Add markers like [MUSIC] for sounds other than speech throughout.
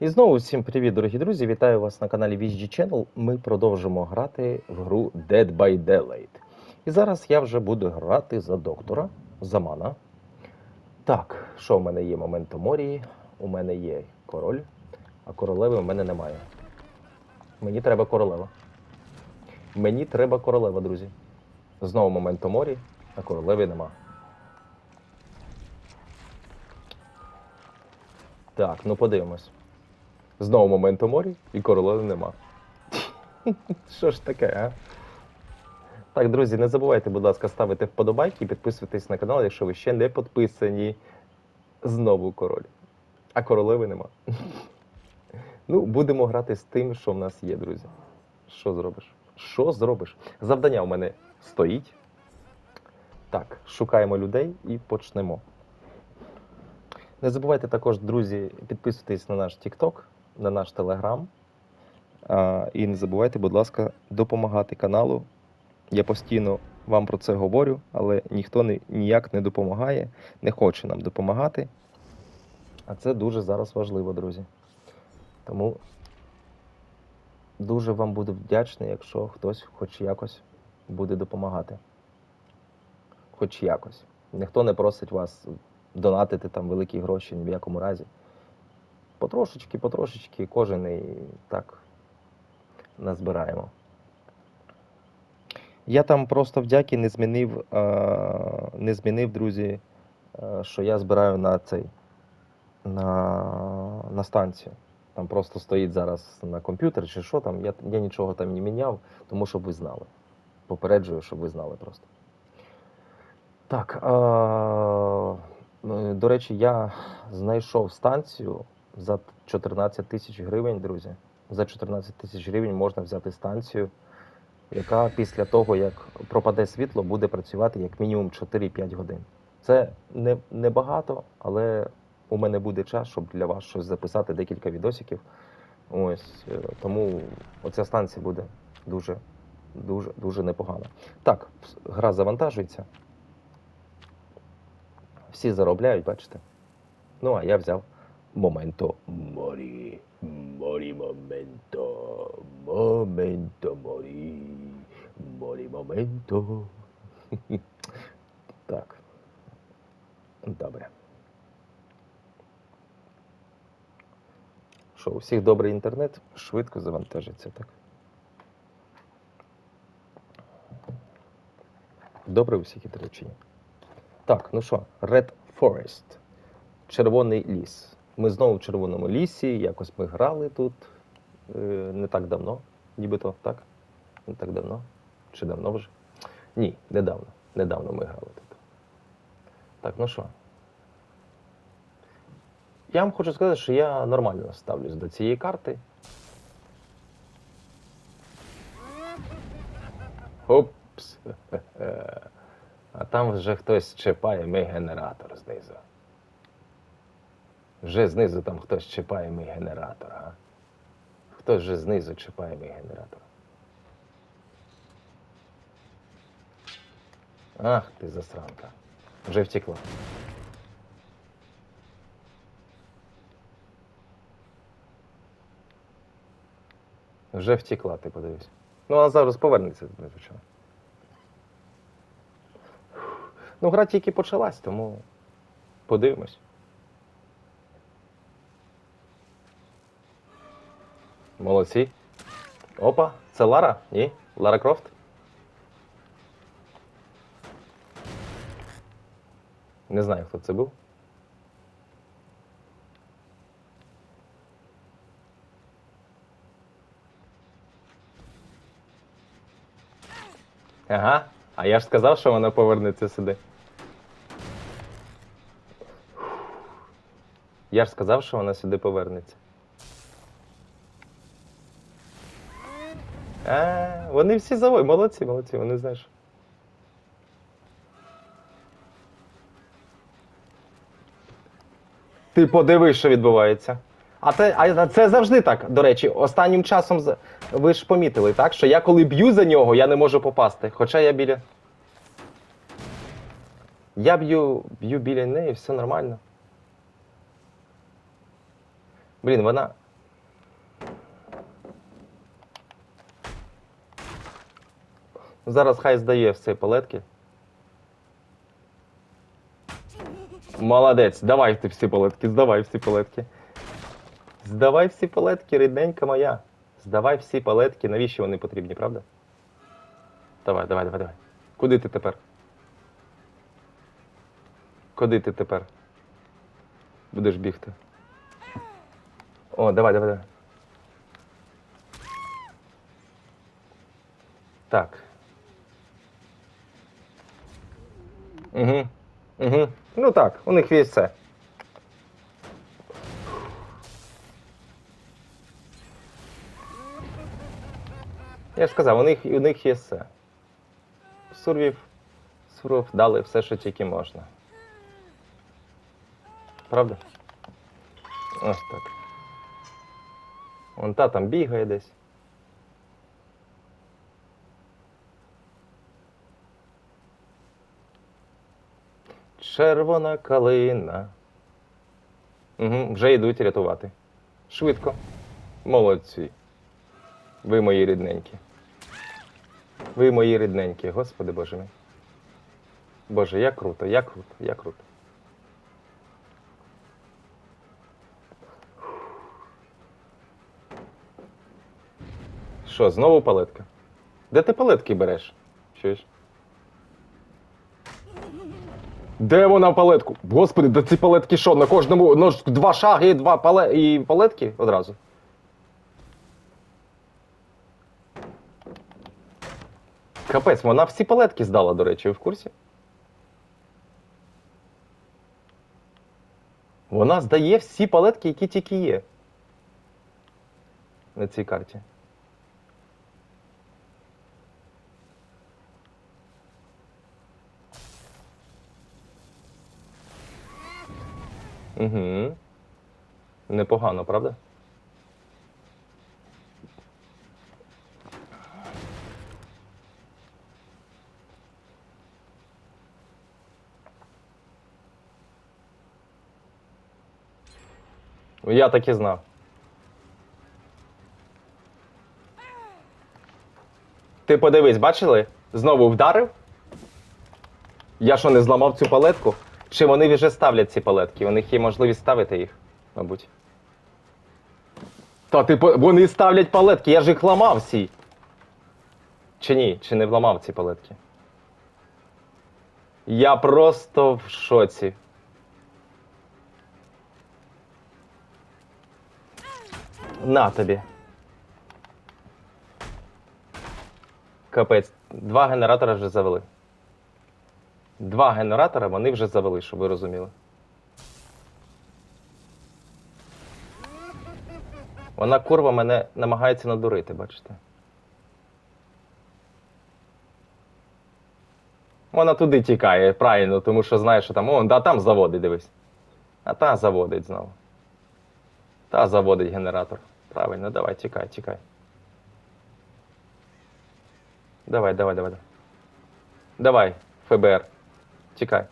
І знову всім привіт, дорогі друзі! Вітаю вас на каналі VG Channel. Ми продовжимо грати в гру Dead by Daylight. І зараз я вже буду грати за доктора, за мана. Так, що в мене є Моменто Морії, у мене є король, а королеви у мене немає. Мені треба королева. Мені треба королева, друзі. Знову Моменто Морі, а королеви нема. Так, ну подивимось. Знову моменту морі і королеви нема. [LAUGHS] Що ж таке, а? Так, друзі, не забувайте, будь ласка, ставити вподобайки і підписуйтесь на канал, якщо ви ще не підписані. Знову король. А королеви нема. [LAUGHS] Ну, будемо грати з тим, що в нас є, друзі. Що зробиш? Що зробиш? Завдання у мене стоїть. Так, шукаємо людей і почнемо. Не забувайте також, друзі, підписуйтесь на наш TikTok, на наш. А, і не забувайте, будь ласка, допомагати каналу. Я постійно вам про це говорю, але ніхто не, ніяк не допомагає, не хоче нам допомагати. А це дуже зараз важливо, друзі. Тому дуже вам буду вдячний, якщо хтось хоч якось буде допомагати. Хоч якось. Ніхто не просить вас донатити там великі гроші ні в якому разі. Потрошечки, потрошечки, кожен і так назбираємо. Я там просто вдяки не змінив, е, не змінив, друзі, е, що я збираю на цей на, на станцію. Там просто стоїть зараз на комп'ютер чи що там. Я, я нічого там не міняв, тому щоб ви знали. Попереджую, щоб ви знали просто. Так. Е, Ну, До речі, я знайшов станцію за 14 тисяч гривень, друзі. За 14 тисяч гривень можна взяти станцію, яка після того, як пропаде світло, буде працювати як мінімум 4-5 годин. Це не, не багато, але у мене буде час, щоб для вас щось записати, декілька відосиків. Ось е, тому оця станція буде дуже, дуже, дуже непогана. Так, гра завантажується. Всі заробляють, бачите. Ну, а я взяв моменто морі. Морі моменто. Моменто морі. Морі моменто. Так. Добре. Що, у всіх добрий інтернет, швидко завантажиться, так? Добре у всіх інтернет чи? Так, ну що, Red Forest. Червоний ліс. Ми знову в червоному лісі. Якось ми грали тут е, не так давно, нібито так? Не так давно. Чи давно вже? Ні, недавно. Недавно ми грали тут. Так, ну що? Я вам хочу сказати, що я нормально ставлюсь до цієї карти. Опс. [LAUGHS] А там вже хтось чіпає мій генератор знизу. Вже знизу там хтось чіпає мій генератор, а? Хтось вже знизу чіпає мій генератор. Ах ти засранка. Вже втекла. Вже втекла, ти подивись. Ну, вона зараз повернеться, звичайно. Ну, гра тільки почалась, тому подивимось. Молодці. Опа, це Лара? Ні? Лара Крофт? Не знаю, хто це був. Ага, а я ж сказав, що вона повернеться сюди. Я ж сказав, що вона сюди повернеться. А, вони всі завой, молодці, молодці, вони знаєш. Ти подивись, що відбувається. А це, а це завжди так, до речі, останнім часом ви ж помітили, так? Що я коли б'ю за нього, я не можу попасти. Хоча я біля. Я б'ю, б'ю біля неї, все нормально. Блін, вона. Зараз хай здає всі палетки. Молодець, давай ти всі палетки, здавай всі палетки. Здавай всі палетки, рідненька моя. Здавай всі палетки, навіщо вони потрібні, правда? Давай, давай, давай, давай. Куди ти тепер? Куди ти тепер? Будеш бігти. О, давай, давай, давай. Так. Угу. Угу. Ну так, у них є все. Я ж сказав, у них, у них є все. Сурвів, суров дали все, що тільки можна. Правда? Ось так. Вон та там бігає десь. Червона калина. Угу, вже йдуть рятувати. Швидко. Молодці. Ви мої рідненькі. Ви мої рідненькі, Господи Боже мій. Боже, як круто, як круто, як круто. Що, знову палетка? Де ти палетки береш? Чуєш? Де вона палетку? Господи, да ці палетки що? На кожному ну, ж два шаги два пале... і палетки одразу. Капець, вона всі палетки здала, до речі, ви в курсі? Вона здає всі палетки, які тільки є. На цій карті. Угу. Непогано, правда? Я так і знав. Ти подивись, бачили? Знову вдарив. Я що, не зламав цю палетку? Чи вони вже ставлять ці палетки? У них є можливість ставити їх, мабуть. Та ти по- вони ставлять палетки, я ж їх ламав всі. Чи ні? Чи не вламав ці палетки? Я просто в шоці. На тобі. Капець, два генератора вже завели. Два генератора вони вже завели, щоб ви розуміли. Вона курва мене намагається надурити, бачите? Вона туди тікає, правильно, тому що знає, що там. О, да там заводить, дивись. А та заводить знову. Та заводить генератор. Правильно, давай, тікай, тікай. Давай, давай, давай. давай. ФБР. Тікай.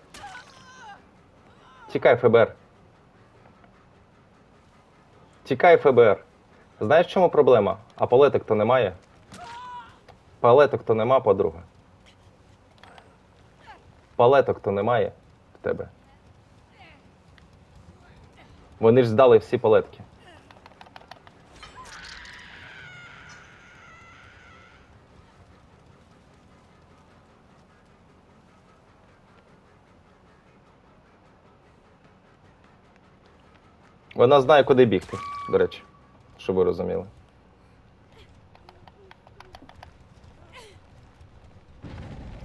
Тікай, ФБР. Тікай, ФБР. Знаєш, в чому проблема? А палеток то немає. Палеток то нема, подруга. Палеток то немає в тебе. Вони ж здали всі палетки. Вона знає, куди бігти, до речі, щоб ви розуміли.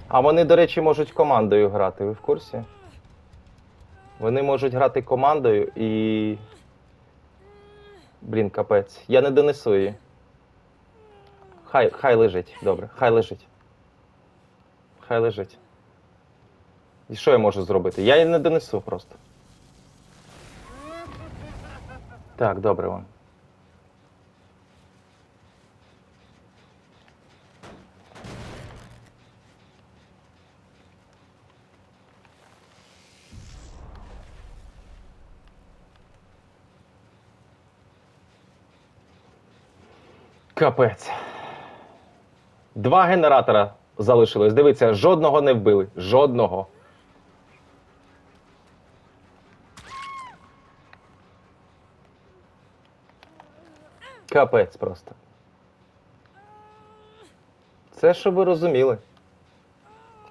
А вони, до речі, можуть командою грати, ви в курсі? Вони можуть грати командою і. Блін, капець. Я не донесу її. Хай, хай лежить, добре, хай лежить. Хай лежить. І що я можу зробити? Я її не донесу просто. Так, добре. Капець. Два генератора залишилось. Дивіться, жодного не вбили. Жодного. Капець просто. Це щоб ви розуміли.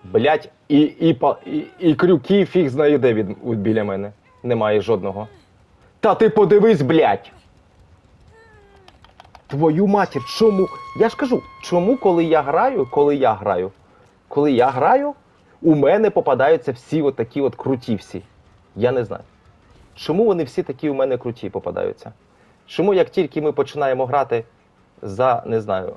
Блять, і, і, і, і крюки фіг знає де від, біля мене. Немає жодного. Та ти подивись, блять! Твою матір, чому? Я ж кажу, чому, коли я граю, коли я граю, коли я граю, у мене попадаються всі от такі от круті всі. Я не знаю. Чому вони всі такі у мене круті попадаються? Чому як тільки ми починаємо грати за, не знаю.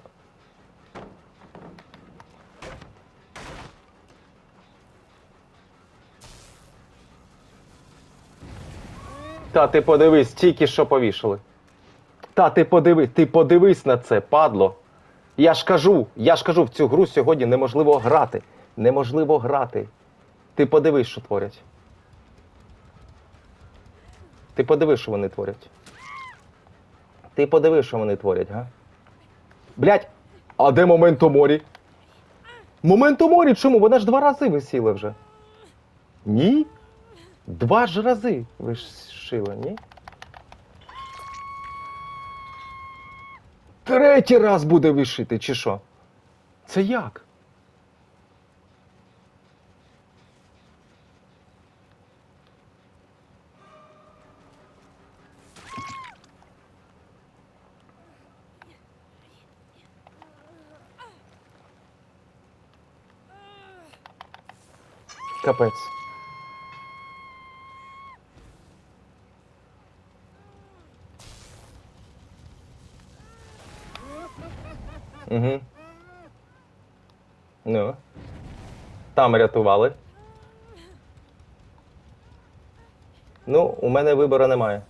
Та ти подивись, тільки що повішали. Та ти подивись, ти подивись на це, падло. Я ж кажу, я ж кажу, в цю гру сьогодні неможливо грати. Неможливо грати. Ти подивись, що творять. Ти подивись, що вони творять. Ти подивись, що вони творять, га? Блять, а де моменто морі? Моменто морі чому? Вона ж два рази висіла вже. Ні? Два ж рази вишила, ні? Третій раз буде вишити, чи що? Це як? Капець. Угу. Ну. Там рятували. Ну, у мене вибору немає.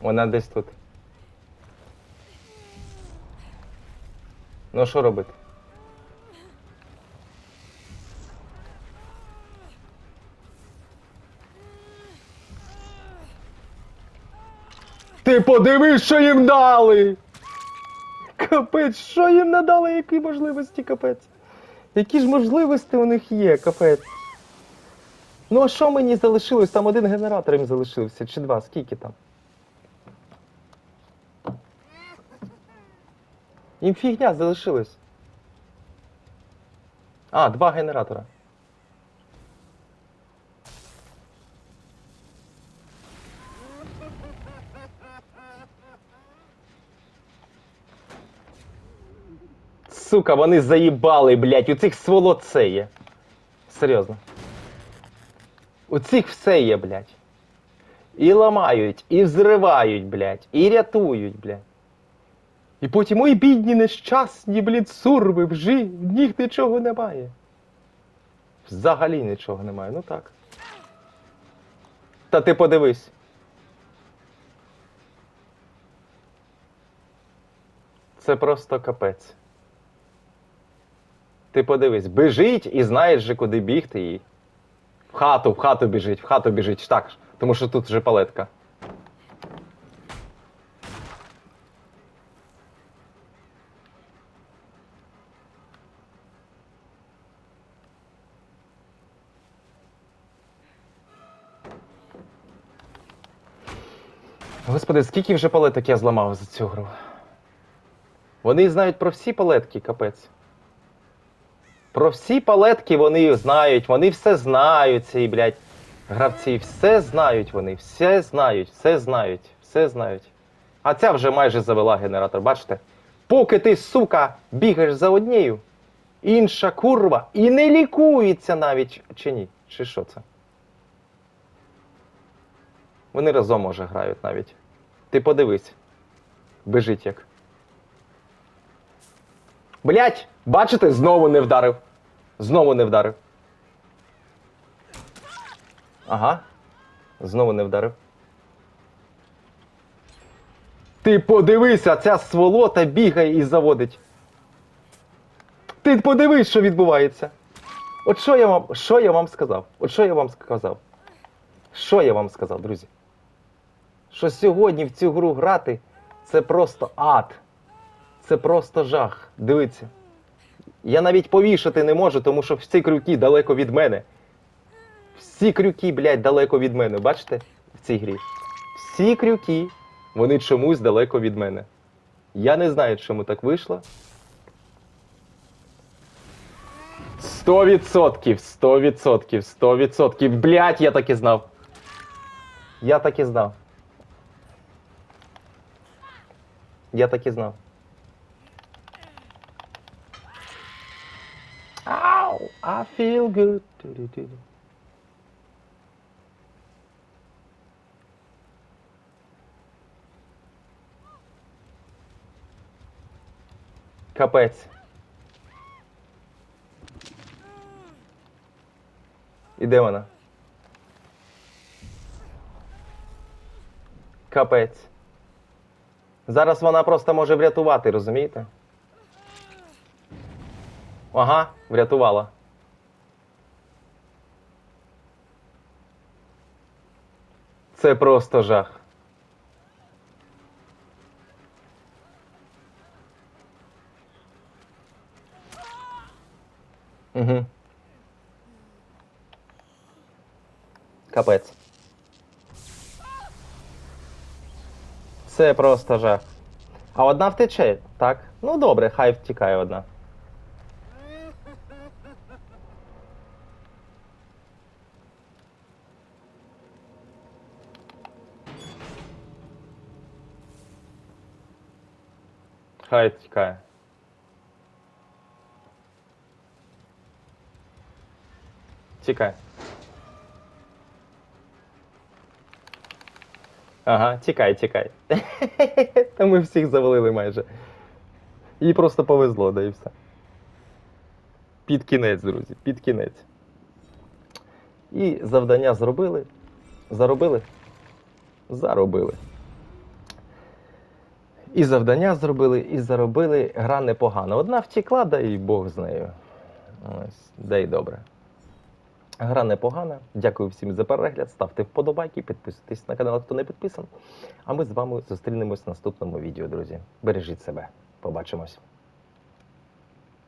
Вона десь тут. Ну, що робити? Ти подивись, що їм дали! Капець, що їм надали, які можливості, капець? Які ж можливості у них є, капець? Ну а що мені залишилось? Там один генератор їм залишився, чи два, скільки там? Їм фігня залишилось. А, два генератора. Сука, вони заїбали, блядь, у цих сволот все є. Серйозно. У цих все є, блядь. І ламають, і взривають, блядь, і рятують, блядь. І потім, ой, бідні нещасні, блін, сурви, вжи, в них нічого немає. Взагалі нічого немає, ну так. Та ти подивись. Це просто капець. Ти подивись, біжить і знаєш же, куди бігти їй. В хату, в хату біжить, в хату біжить, так, тому що тут вже палетка. Господи, скільки вже палеток я зламав за цю гру? Вони знають про всі палетки, капець. Про всі палетки вони знають, вони все знають, ці, блядь, гравці, все знають вони, все знають, все знають, все знають. А ця вже майже завела генератор, бачите? Поки ти, сука, бігаєш за однією, інша курва і не лікується навіть, чи ні? Чи що це? Вони разом може грають навіть. Ти подивись. Бежить як. Блять, бачите, знову не вдарив. Знову не вдарив. Ага. Знову не вдарив. Ти подивися, ця сволота бігає і заводить. Ти подивись, що відбувається. От що я вам, що я вам сказав? От що я вам сказав? Що я вам сказав, друзі? Що сьогодні в цю гру грати це просто ад. Це просто жах. Дивіться. Я навіть повішати не можу, тому що всі крюки далеко від мене. Всі крюки, блядь, далеко від мене. Бачите? В цій грі. Всі крюки, вони чомусь далеко від мене. Я не знаю, чому так вийшло. Сто відсотків, сто відсотків, сто відсотків. Блять, я так і знав. Я так і знав. Я так і знав. Ау! I feel good. Капець. І де вона? Капець. Зараз вона просто може врятувати, розумієте? Ага, врятувала. Це просто жах. Угу. Капець. Це просто жах. А одна втече, так? Ну добре, хай втікає одна. Хай втікає. Тікай. Ага, тікай, тікай. [LAUGHS] Та ми всіх завалили майже. Їй просто повезло, да і все. Під кінець, друзі, під кінець. І завдання зробили. Заробили? Заробили. І завдання зробили, і заробили. Гра непогана. Одна втекла, да і Бог з нею. Ось, да й добре. Гра непогана. Дякую всім за перегляд. Ставте вподобайки, підписуйтесь на канал, хто не підписан. А ми з вами зустрінемось в наступному відео, друзі. Бережіть себе. Побачимось.